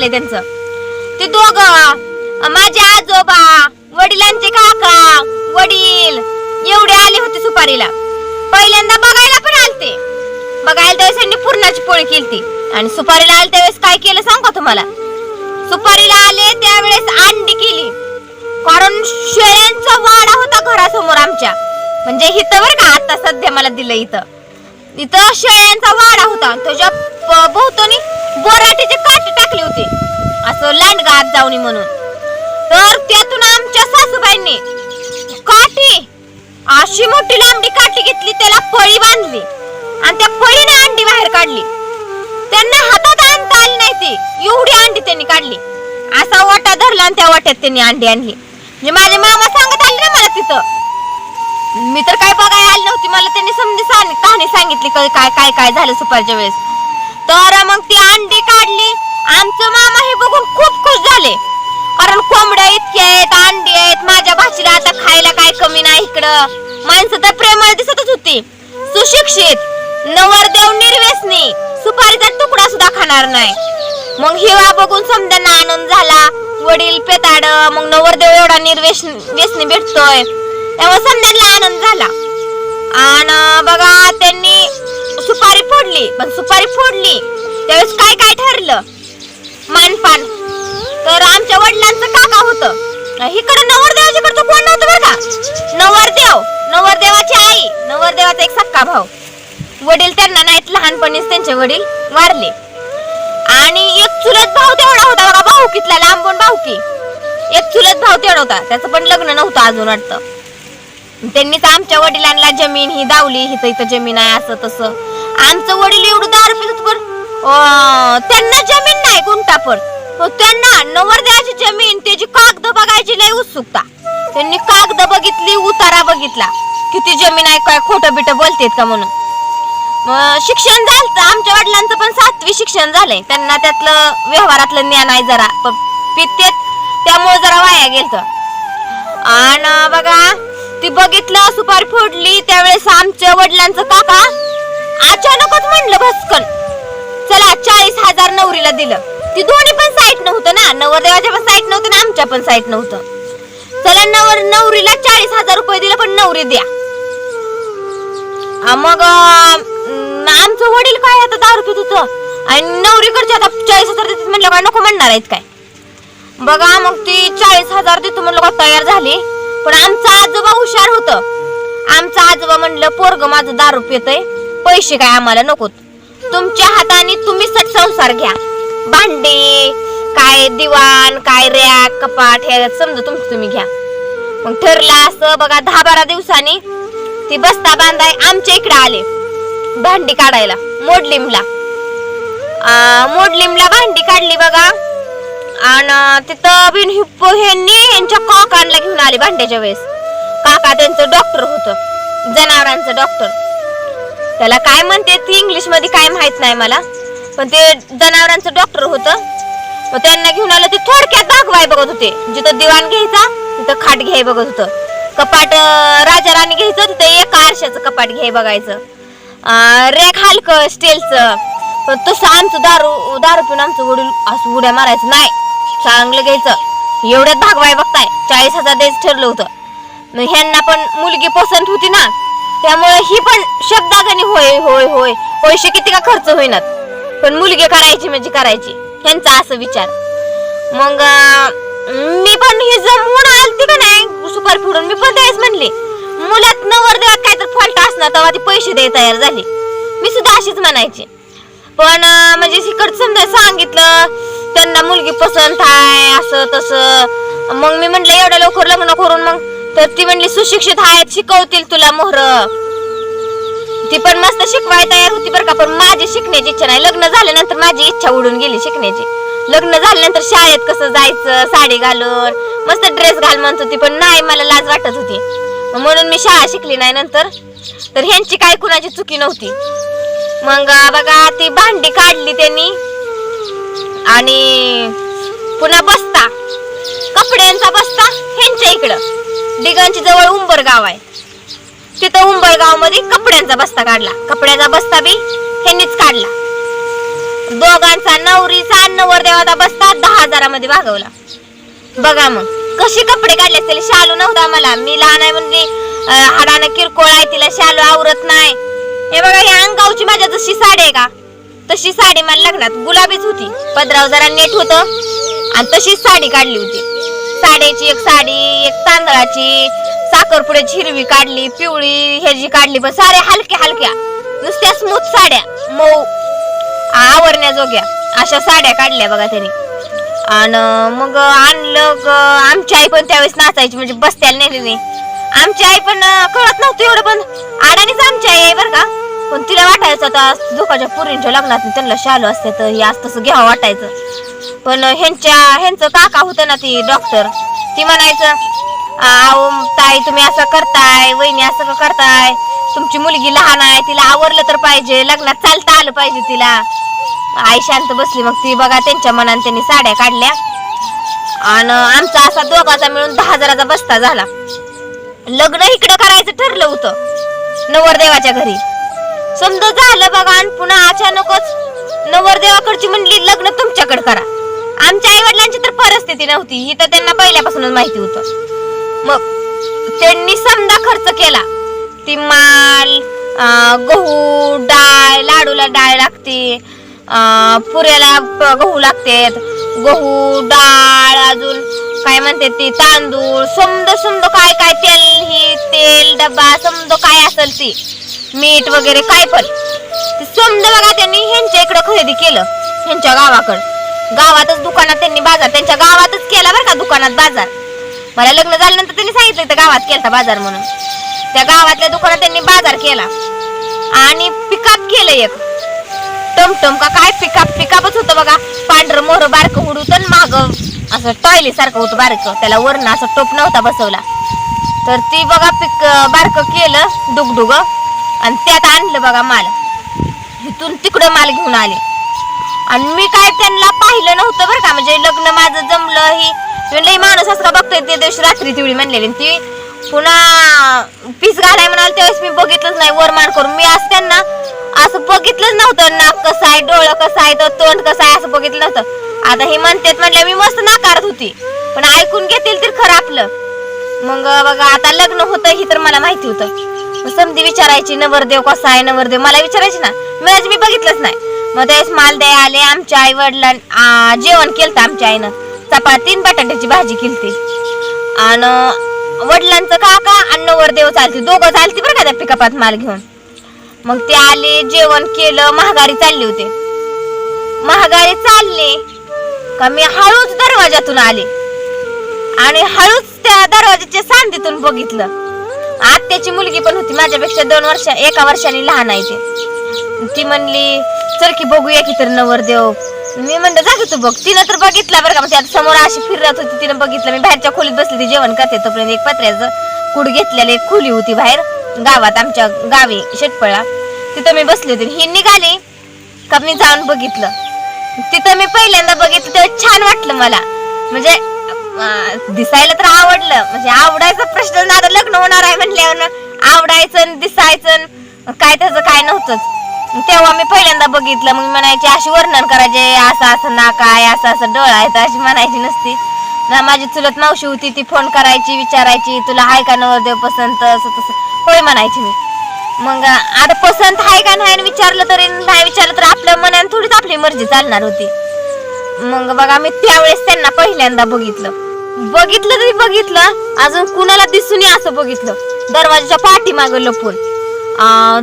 झालंय त्यांचं. ते दोघ माझे आजोबा वडिलांचे काका वडील एवढे आले होते सुपारीला. पहिल्यांदा बघायला पण आलते. बघायला त्यावेळेस त्यांनी पूर्णाची पोळी केली आणि सुपारीला आले त्यावेळेस काय केलं सांगू का तुम्हाला? सुपारीला आले त्यावेळेस अंडी केली. कारण शेळ्यांचा वाडा होता घरासमोर आमच्या. म्हणजे इथं बरं का आता सध्या मला दिलं इथं. इथं शेळ्यांचा वाडा होता. त्याच्या बहुतोनी बोराटीचे काटे टाकले होते. असं लांडगा आत जाऊनी म्हणून. तर त्यातून आमच्या सासूबाईंनी काठी अशी मोठी लांबडी काठी घेतली त्याला पळी बांधली. आणि त्या पळीने अंडी बाहेर काढली. त्यांना हातात आणता आली नाही ती. एवढी अंडी त्यांनी काढली. असा वाटा धरला आणि त्या वाट्यात त्यांनी अंडी आणली. म्हणजे माझे मामा सांगत आले ना मला तिथं. मी तर काय बघायला आली नव्हती. मला त्यांनी समजी सांग कहाणी सांगितली काय काय काय झालं सुपारच्या वेळेस. तर मग ती अंडी काढली. आमचं मामा हे बघून खूप खुश झाले. कारण कोंबड्या इतक्या आहेत अंडी आहेत माझ्या भाचीला आता खायला काय कमी नाही इकडं. माणसं तर प्रेमळ दिसतच होती. सुशिक्षित नवरदेव निर्व्यसनी सुपारीचा तुकडा सुद्धा खाणार नाही. मग हिवा बघून समद्यांना आनंद झाला. वडील पेताड मग नवरदेव एवढा निर्वेश व्यसनी भेटतोय. त्यामुळे समद्यांना आनंद झाला. आणि बघा त्यांनी फोडली पण सुपारी फोडली. त्यावेळेस काय काय ठरलं? मानपान. तर आमच्या वडिलांचं काका होतं. इकडं नवरदेवाच्याकडचं कोण नव्हतं बरं का? नवरदेव. नवरदेवाची आई. नवरदेवाचा एक सक्का भाऊ. वडील त्यांना नाहीत लहानपणीच त्यांचे वडील वारले. आणि एक चुलत भाऊ तेवढा होता बघा भाऊ कितला लांबून भाऊ की एक चुलत भाऊ तेवढा होता. त्याचं पण लग्न नव्हतं अजून वाटतं. त्यांनीच आमच्या वडिलांना जमीन ही दावली हिथं इथं जमीन आहे असं तसं. आमचं वडील एवढं दारू पित पण त्यांना जमीन नाही गुंटा पण त्यांना नवर द्यायची जमीन त्याची कागद बघायची लय उत्सुकता. त्यांनी कागद बघितली उतारा बघितला. किती जमीन आहे काय खोटं बिट बोलतेत का म्हणून? शिक्षण झालं आमच्या वडिलांचं पण सातवी शिक्षण झालंय. त्यांना त्यातलं व्यवहारातलं ज्ञान आहे जरा पण पितेत त्यामुळे जरा वाया गेलत. आणि बघा ती बघितलं सुपारी फोडली त्यावेळेस आमच्या वडिलांचं काका अचानकच म्हणलं भस्कन. चला चाळीस हजार नवरीला दिलं. ती दोन्ही पण साईट नव्हतं ना? नवरदेवाच्या पण साईट नव्हतं ना आमच्या पण साईट नव्हतं. चला नवर नवरीला चाळीस हजार रुपये दिलं पण नवरी द्या. मग आमचं वडील काय आता दारू पित होतं? आणि नवरीकडचे आता चाळीस हजार देतात म्हणलं काय? नको म्हणणार आहेत काय? बघा मग ती चाळीस हजार देतो म्हणलं का तयार झाली. पण आमचा आजोबा हुशार होत. आमचा आजोबा म्हणलं पोरग माझं दारू पितय. पैसे काय आम्हाला नकोत. तुमच्या हाताने तुम्ही सट संसार घ्या. भांडे काय दिवाण काय रॅक कपाट हे समजा तुमचं तुम्ही घ्या. मग ठरलं असं बघा दहा बारा दिवसांनी ती बस्ता बांधाय आमच्या इकडे आले. भांडी काढायला मोडलिमला. मोडलिमला भांडी काढली बघा. आणि तिथं बिन हिप्पो ह्यांनी यांच्या काकांना घेऊन आले भांड्याच्या वेळेस. काका त्यांचं डॉक्टर होतं. जनावरांचं डॉक्टर त्याला काय म्हणते ती इंग्लिशमध्ये काय माहीत नाही मला. पण ते जनावरांचं डॉक्टर होतं. मग त्यांना घेऊन आलं ते थोडक्यात दाखवाय बघत होते. जिथं दिवाण घ्यायचा तिथं खाट घ्याय बघत होतं. कपाट राजा राणी घ्यायचं तिथं एका आरशाचं कपाट घ्याय बघायचं. रेख हलकं स्टीलचं पण तसं आमचं दारू दारू पिऊन आमचं वडील असं उड्या मारायचं नाही. चांगलं घ्यायचं. एवढ्यात भागवाय बघताय. चाळीस हजार द्यायचं ठरलं होतं. मग ह्यांना पण मुलगी पसंत होती ना. त्यामुळे ही पण शब्दागणी होय होय होय. पैसे किती का खर्च होईनात? पण मुलगी करायची म्हणजे करायची. ह्यांचा असं विचार. मग मी पण ही जमून आलती का नाही? सुपार फिरून मी पण त्यावेळेस म्हणले. मुलात नवरदेवात काय तर फॉल्ट असणार तेव्हा ती पैसे द्याय तयार झाली. मी सुद्धा अशीच म्हणायची. पण म्हणजे इकडं समजा सांगितलं त्यांना मुलगी पसंत आहे असं तसं. मग मी म्हटलं एवढ्या लवकर लग्न करून मग तर ती म्हणली सुशिक्षित आहेत शिकवतील तुला मोहर. ती पण मस्त शिकवाय तयार होती बरं का पण माझी शिकण्याची इच्छा नाही. लग्न झाल्यानंतर माझी इच्छा उडून गेली शिकण्याची. लग्न झाल्यानंतर शाळेत कसं जायचं साडी घालून मस्त ड्रेस घाल म्हणत होती पण नाही मला लाज वाटत होती. म्हणून मी शाळा शिकली नाही नंतर. तर ह्यांची काय कुणाची चुकी नव्हती. मग बघा ती भांडी काढली त्यांनी. आणि पुन्हा बसता. कपड्यांचा बसता ह्यांच्या इकडं. डिगांची जवळ उंबर गाव आहे. तिथं उंबरगावमध्ये कपड्यांचा बस्ता काढला. कपड्याचा बस्ता बी ह्यांनीच काढला. दोघांचा नवरीचा नवरदेवाचा बसता दहा हजारामध्ये भागवला. बघा मग कशी कपडे काढले असतील? शालू नव्हता मला. मी लहान आहे म्हणजे हाडानं किरकोळ आहे तिला शालू आवरत नाही. हे बघा ही अंगावची माझ्या जशी साडी आहे का? तशी साडी मला लग्नात गुलाबीच होती. पदराव जरा नेट होत. आणि तशीच साडी काढली होती. साड्याची एक साडी एक तांदळाची साखरपुड्याची हिरवी काढली पिवळी ह्याची काढली पण साऱ्या हलक्या हलक्या. नुसत्या स्मूथ साड्या मऊ. आवरण्याजोग्या अशा साड्या काढल्या बघा त्यांनी. आणि मग आणलं ग आमची आई पण त्यावेळेस नाचायची म्हणजे बसत्याला नेली नाही आमची आई पण कळत नव्हती एवढं पण आडानीच आमची आई आहे बरं का. पण तिला वाटायचं आता धोकाच्या पुरींच्या लग्नात त्यांना शालू असते तर हे असं तसं घ्यावं वाटायचं. पण ह्यांच्या ह्यांचं काका होतं ना ती डॉक्टर ती म्हणायचं अहो ताई तुम्ही असं करताय वहिनी असं का करताय? तुमची मुलगी लहान आहे तिला आवरलं तर पाहिजे लग्नात चालता आलं पाहिजे तिला. आई शांत बसली मग ती बघा त्यांच्या मनाने त्यांनी साड्या काढल्या. आणि आमचा असा दोघाचा मिळून दहा हजाराचा बस्ता झाला. लग्न इकडं करायचं ठरलं होतं नवरदेवाच्या घरी. समजा झालं बघा आणि पुन्हा अचानकच नवरदेवाकडची म्हणली लग्न तुमच्याकडे करा. आमच्या आई वडिलांची तर परिस्थिती नव्हती ही तर त्यांना पहिल्यापासूनच माहिती होतं. मग त्यांनी समजा खर्च केला ती माल गहू डाळ लाडूला डाळ लागते पुऱ्याला गहू लागतेत गहू डाळ अजून काय म्हणते ती तांदूळ समद समद काय काय तेल ही तेल डबा समद काय असेल ती मीठ वगैरे काय पण. ते समद बघा त्यांनी ह्यांच्या इकडं खरेदी केलं ह्यांच्या गावाकडं. गावातच दुकानात त्यांनी बाजार त्यांच्या गावातच केला बरं का दुकानात बाजार. मला लग्न झाल्यानंतर त्यांनी सांगितलं तर गावात केलता बाजार म्हणून. त्या गावातल्या दुकानात त्यांनी बाजार केला. आणि पिकाप केलं एक. टमटम का काय पिकाप पिकापच होतं बघा. पांढरं मोहर बारक हुडूत माग असं टॉयली सारखं होतं बारक. त्याला वरण असं टोप नव्हता बसवला. तर ती बघा पिक बारक केलं डुगडुग आणि त्यात आणलं बघा माल. तिथून तिकडं माल घेऊन आले. आणि मी काय त्यांना पाहिलं नव्हतं बरं का. म्हणजे लग्न माझं जमलं ही लई माणूस असं का बघतोय ते दिवशी रात्री तेवढी म्हणलेली. ती पुन्हा पीस घालाय म्हणाल त्यावेळेस मी बघितलंच नाही वरमान करून. मी असं त्यांना असं बघितलंच नव्हतं नाक कसं आहे डोळं कसं आहे तर तोंड कसं आहे असं बघितलं नव्हतं. आता हे म्हणतात म्हणल्या मी मस्त नाकारत होती. पण ऐकून घेतील तर खरं आपलं. मग बघा आता लग्न होतं ही तर मला माहिती होतं. समधी विचारायची नवरदेव कसा आहे नवरदेव मला विचारायची ना. मी आज मी बघितलंच नाही. मग त्यावेळेस माल द्याय आले आमच्या आई वडिलां जेवण केलं आमच्या आईनं. चपाती बटाट्याची भाजी केलती. आणि वडिलांचं काका आणि नवरदेव चालते दोघं चालते बरं का त्या पिकअपात माल घेऊन. मग ते आले जेवण केलं महागारी चालली होते. महागारी चालले का मी हळूच दरवाजातून आले. आणि हळूच त्या दरवाजाच्या सांधीतून बघितलं. आत्याची मुलगी पण होती माझ्यापेक्षा दोन वर्ष एका वर्षाने लहान आहे ते. ती म्हणली चल की बघूया की तर नवरदेव. मी म्हणलं जा तू बघ. तिनं तर बघितला बरं का म्हणजे आता समोर अशी फिरत होती तिनं बघितलं. मी बाहेरच्या खोलीत बसली ती जेवण करते तोपर्यंत एक पत्र्याचं कुड घेतलेलं एक खोली होती बाहेर गावात आमच्या गावी शेटपळा. तिथं मी बसली होती. ही निघाली का मी जाऊन बघितलं. तिथं मी पहिल्यांदा बघितलं तेव्हा छान वाटलं मला. म्हणजे अं, दिसायला तर आवडलं. म्हणजे आवडायचा प्रश्न नाही, आता लग्न होणार आहे म्हणल्यावर आवडायचं आणि दिसायचं आणि काय त्याचं काय नव्हतंच. तेव्हा मी पहिल्यांदा बघितलं मग म्हणायची अशी वर्णन करायचे असं असं नाक आहे असं असं डोळा आहे तर अशी म्हणायची नसती. ना माझी चुलत मावशी होती ती फोन करायची विचारायची तुला आहे का नवरदेव पसंत? असं तसं. होय म्हणायची मी. मग आता पसंत आहे का नाही आणि विचारलं तरी नाही विचारलं तर आपल्या मनाने थोडीच आपली मर्जी चालणार होती. मग बघा मी त्यावेळेस त्यांना पहिल्यांदा बघितलं. बघितलं तरी बघितलं. अजून कुणाला दिसून ये असं बघितलं. दरवाजाच्या पाठीमाग लपून.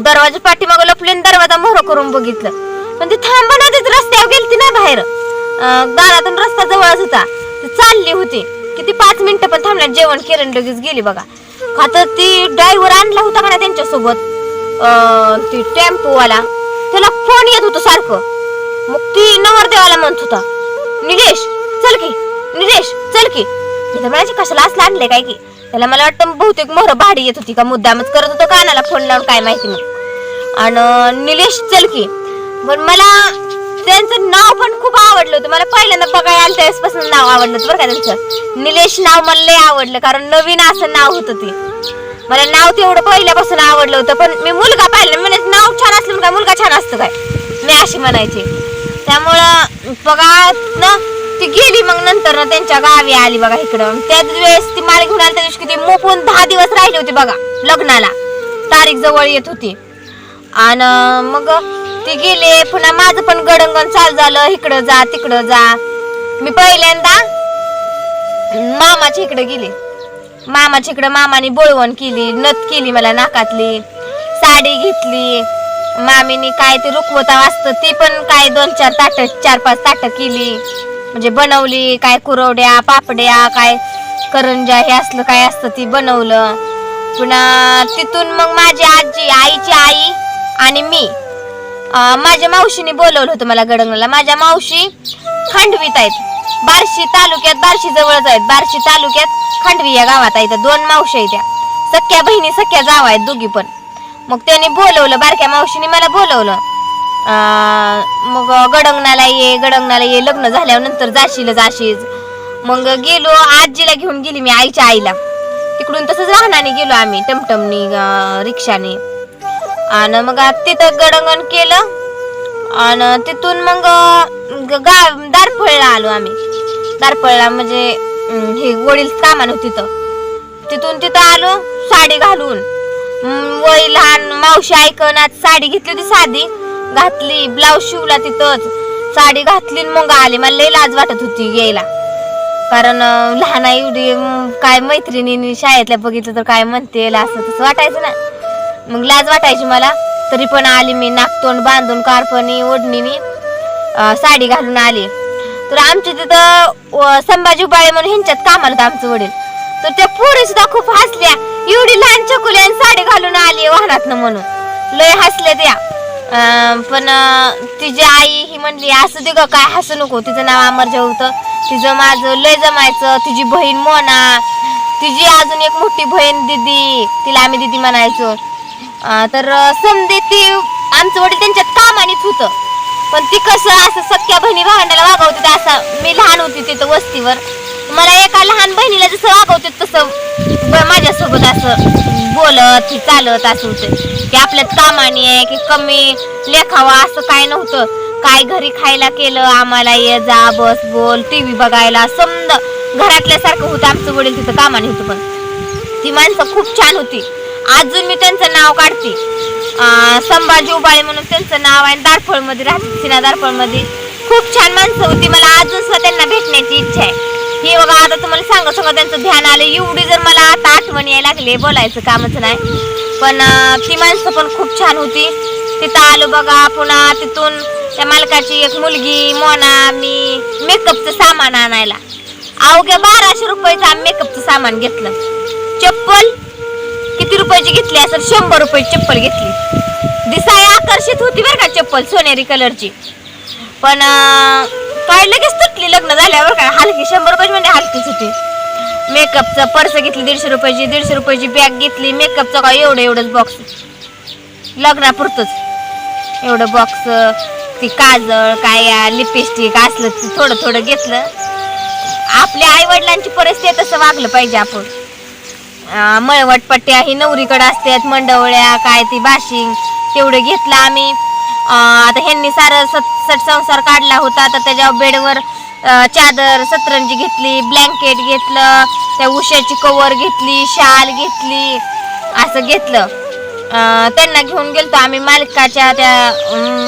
दरवाजा पाठीमाग लपले दरवाजा मोहर करून बघितलं. पण ती थांबना तिथे रस्त्यावर गेलती ना बाहेर. दारातून रस्ता जवळच होता. ती चालली होती. किती पाच मिनिटं पण थांबल्या जेवण केलं लगेच गेली बघा. आता ती ड्रायव्हर आणला होता का ना त्यांच्यासोबत? ती टेम्पोवाला. त्याला फोन येत होतो सारखं. मग ती नवरदेवाला म्हणत होता. निलेश चल की. निलेश चल की. इथं म्हणायची कशाला असलं आणलंय काय की? त्याला मला वाटतं बहुतेक मोहर भाडी येत होती का? मुद्दामच करत होतो कानाला फोन लावून काय माहिती मग. आणि निलेश चलकी. पण मला त्यांचं नाव पण खूप आवडलं होतं. मला पहिल्यांदा बघायला आलं त्यावेळेसपासून नाव आवडलं होतं बरं का त्यांचं. निलेश नाव मला लय आवडलं कारण नवीन असं नाव होतं ते. मला नाव तेवढं पहिल्यापासून आवडलं होतं पण मी मुलगा पाहिलं. म्हणजे नाव छान असलं का मुलगा छान असतो काय? मी अशी म्हणायची. त्यामुळं बघा ना ती गेली मग नंतर ना त्यांच्या गावी आली बघा इकडं. त्याच वेळेस ती माल घेऊन आली त्या दिवशी ती मोपून दहा दिवस राहिली होती बघा लग्नाला. तारीख जवळ येत होती. आणि मग ती गेले पुन्हा माझं पण गडंगण चालू झालं इकडं जा तिकडं जा. मी पहिल्यांदा मामाच्या इकडे गेले. मामाच्या इकडं मामाने बोळवण केली नथ केली मला नाकातली साडी घेतली. मामीनी काय ते रुखवता असतं ती पण काय दोन चार ताट चार पाच ताट केली. म्हणजे बनवली काय कुरवड्या पापड्या काय करंजा हे असलं काय असतं ती बनवलं. पुन्हा तिथून मग माझी आजी आईची आई आणि मी माझ्या मावशीने बोलवलं होतं मला गडंगला. माझ्या मावशी खांडवीत आहेत. बार्शी तालुक्यात बार्शी जवळच आहेत. बार्शी तालुक्यात खांडवी या गावात आहेत. दोन मावशी आहेत त्या. सख्या बहिणी सख्या जाव आहेत दोघी पण. मग त्यांनी बोलवलं बारक्या मावशीने मला बोलवलं. मग गडंगणाला ये गडंगणाला ये लग्न झाल्यानंतर जाशील जाशील मग गेलो आजीला घेऊन गेली मी आईच्या आईला. तिकडून तसंच वाहनाने गेलो आम्ही टमटमनी रिक्षाने. आणि मग तिथं गडंगण केलं आणि तिथून मग ग- दारफळला आलो आम्ही. दारफळला म्हणजे हे वडील कामान होती तिथं. तिथून तिथं आलो साडी घालून. वय लहान मावशी ऐकनात साडी घेतली होती साधी. घातली ब्लाऊज शिवला तिथंच. साडी घातली आणि मग आली. मला लई लाज वाटत होती यायला. कारण अं, लहान एवढी अं, काय मैत्रिणीने शाळेतल्या बघितलं तर काय म्हणते असं तसं वाटायचं ना. मग लाज वाटायची मला. तरी पण आली मी नाकतोंड बांधून कारपणी ओढणीनी अं, साडी घालून आली. तर आमच्या तिथं संभाजी बाळे म्हणून ह्यांच्यात कामाला होतं आमचं वडील. तर त्या पोरी सुद्धा खूप हसल्या. एवढी लहान चकुली आणि साडी घालून आली वाहनात म्हणून. लय हसल्या त्या. अं, पण अं, तिची आई ही म्हणली असं दे गं काय हसू नको. तिचं नाव अमरजा होतं. तिचं माझं लय जमायचं. तिची बहीण मोना. तिची अजून एक मोठी बहीण दिदी. तिला आम्ही दिदी म्हणायचो. अं, तर अं, समजे ती आमचं वडील त्यांच्यात कामानीच होतं. पण ती कसं असं सख्या बहिणी भांडायला वागवते ते असं मी लहान होती तिथं वस्तीवर. मला एका लहान बहिणीला जसं वागवते तसं ब- माझ्यासोबत असं बोलत की चालत असं होतं. की आपल्यात कामानी आहे की कमी लेखावा असं काय नव्हतं. काय घरी खायला केलं आम्हाला ये जा बस बोल टी व्ही बघायला समज घरातल्यासारखं होतं आमचं वडील तिथं कामाने होतं पण. ती माणसं खूप छान होती. अजून मी त्यांचं नाव काढते. अं, संभाजी उबाळे म्हणून त्यांचं नाव आहे दारफळमध्ये राहते सिना दारफळमध्ये. खूप छान माणसं होती. मला अजून सुद्धा त्यांना भेटण्याची इच्छा आहे. हे बघा आता तुम्हाला सांगा सगळं त्यांचं ध्यान आलं. एवढी जर मला आता आठवण यायला लागली बोलायचं कामच नाही. पण ती माणसं पण खूप छान होती. तिथं आलो बघा पुन्हा तिथून त्या मालकाची एक मुलगी मोना मी मेकअपचं सामान आणायला. अवघ्या बाराशे रुपयाचं आम्ही मेकअपचं सामान घेतलं. चप्पल किती रुपयाची घेतली असेल? शंभर रुपयाची चप्पल घेतली. दिसाय आकर्षित होती बरं का चप्पल सोनेरी कलरची. पण काय लगेच तुटली लग्न झाल्यावर काय? हलकी शंभर रुपयाची म्हणजे हलकीच होती. मेकअपचं पर्स घेतली दीडशे रुपयाची दीडशे रुपयाची बॅग घेतली मेकअपचं काय? एवढं एवढंच बॉक्स लग्नापुरतच. एवढं बॉक्स ती काजळ काय लिपस्टिक असलं थोडं थोडं घेतलं. आपल्या आई वडिलांची परिस्थिती तसं वागलं पाहिजे आपण. मळवटपट्ट्या मळवट पट्ट्या ही नवरीकडे असतात मंडवळ्या काय ती बाशिंग तेवढं घेतलं आम्ही. आता ह्यांनी सारं सत सट संसार काढला होता आता त्याच्यावर बेडवर चादर सतरंजी घेतली ब्लँकेट घेतलं त्या उशाची कवर घेतली शाल घेतली असं घेतलं. त्यांना घेऊन गेलतो आम्ही मालकाच्या त्या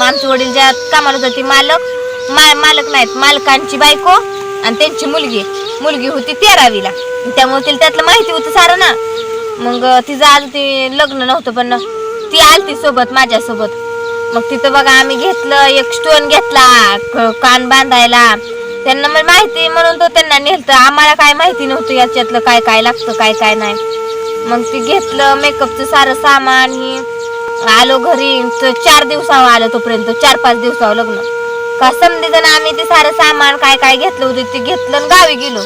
आमचे वडील ज्या कामाला होतं ती मालक मा मालक नाहीत मालकांची बायको आणि त्यांची मुलगी. मुलगी होती तेरावीला. त्यामुळे तिला त्यातलं माहिती होतं सारं ना. मग तिचं आज ते लग्न नव्हतं पण ती आलती सोबत माझ्यासोबत. मग तिथं बघा आम्ही घेतलं एक स्टोन घेतला क- कान बांधायला. त्यांना मग माहिती म्हणून तो त्यांना नेलतं. आम्हाला काय माहिती नव्हतं याच्यातलं काय काय लागतं काय काय नाही. मग ते घेतलं मेकअपचं सारं सामान ही. आलो घरी तर चार दिवसावर आलं तोपर्यंत चार पाच दिवसावर लग्न. का समजे जण आम्ही ते सारं सामान काय काय घेतलं होतं ते घेतलं आणि गावी गेलो.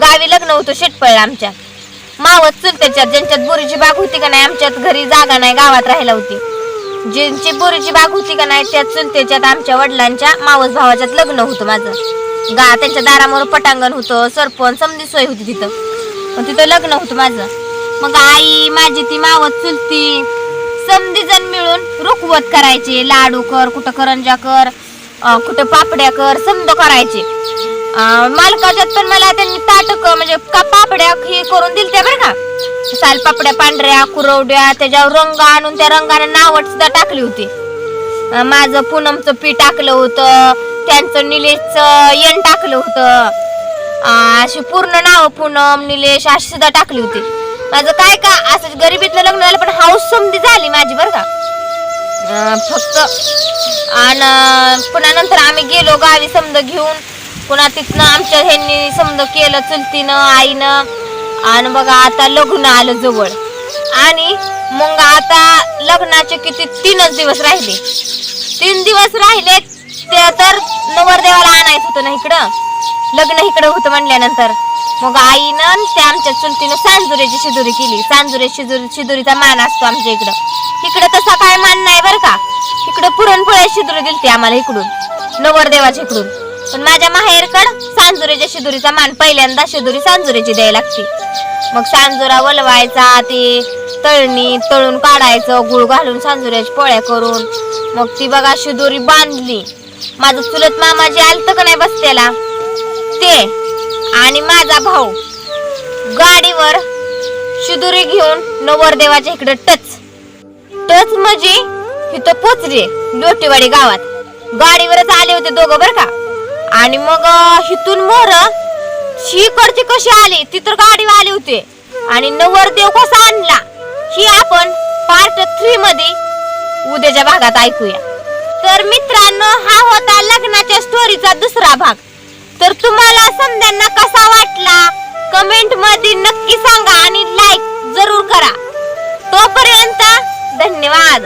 गावी लग्न होतं शेटपळला आमच्या. मावत चुलत्याच्यात ज्यांच्यात बोरीची बाग होती का नाही आमच्यात घरी जागा नाही गावात राहायला होती. ज्यांची बोरीची बाग होती का नाही त्या चुलत्याच्यात आमच्या वडिलांच्या मावस भावाच्यात लग्न होतं माझं. गा त्यांच्या दारामोर पटांगण होतं सरपंच समधी सोय होती तिथं. मग तिथं लग्न होतं माझं. मग आई माझी ती मावत चुलती समधी जण मिळून रुखवत करायचे लाडू कर कुठं करंजा कर कुठं पापड्या कर समद करायचे. मालकाच्यात पण मला त्यांनी ताटक म्हणजे का पापड्या हे करून दिलत्या बरं का. साल पापड्या पांढऱ्या कुरवड्या त्याच्यावर रंग आणून त्या रंगाने नावट सुद्धा टाकली होती. माझं पूनमचं पी टाकलं होतं त्यांचं निलेशचं येण टाकलं होतं. अशी पूर्ण नाव पूनम निलेश अशी सुद्धा टाकली होती. माझं काय का असं गरिबीतलं लग्न झालं पण हाऊस समधी झाली माझी बरं का. फक्त आणि पुन्हा नंतर आम्ही गेलो गावी समजा घेऊन. पुन्हा तिथनं आमच्या ह्यांनी समज केलं चुलतीनं आईनं. आणि बघा आता लग्न आलं जवळ. आणि मग आता लग्नाचे किती तीनच दिवस राहिले. तीन दिवस राहिले ते तर नवरदेवाला आणायचं होतं ना इकडं. लग्न इकडं होतं म्हणल्यानंतर. मग आईनं आणि त्या आमच्या चुलतीनं सांजुरेची शिदुरी केली. सांजुरे शिदुरी शिदुरीचा मान असतो आमच्या इकडं. इकडं तसा काय मान नाही बरं का. इकडं पुरणपोळ्या शिदुरी दिली आम्हाला इकडून नवरदेवाच्या इकडून. पण माझ्या माहेरकड सांजुरेच्या शिदुरीचा मान पहिल्यांदा शिदुरी सांजुरेची द्यायला लागते. मग सांजुरा वलवायचा ते तळणी तळून काढायचं गुळ घालून सांजुऱ्याची पोळ्या करून. मग ती बघा शिदोरी बांधली. माझं चुलत मामाजी आलत का नाही बसतेला ते आणि माझा भाऊ गाडीवर शिदुरी घेऊन नवरदेवाच्या इकडे टच. टच म्हणजे इथं पोचले लोटेवाडी गावात. गाडीवरच आले होते दोघं बर का? आणि मग अं, हिथून मोर कडचे कशी आली? ती तर गाडीवर आले होते. आणि नवरदेव कसा आणला? ही आपण पार्ट थ्री मध्ये उद्याच्या भागात ऐकूया. तर मित्रांनो हा होता लग्नाच्या स्टोरीचा दुसरा भाग. तर तुम्हाला समजांना कसा वाटला? कमेंटमध्ये नक्की सांगा आणि लाईक जरूर करा. तोपर्यंत धन्यवाद.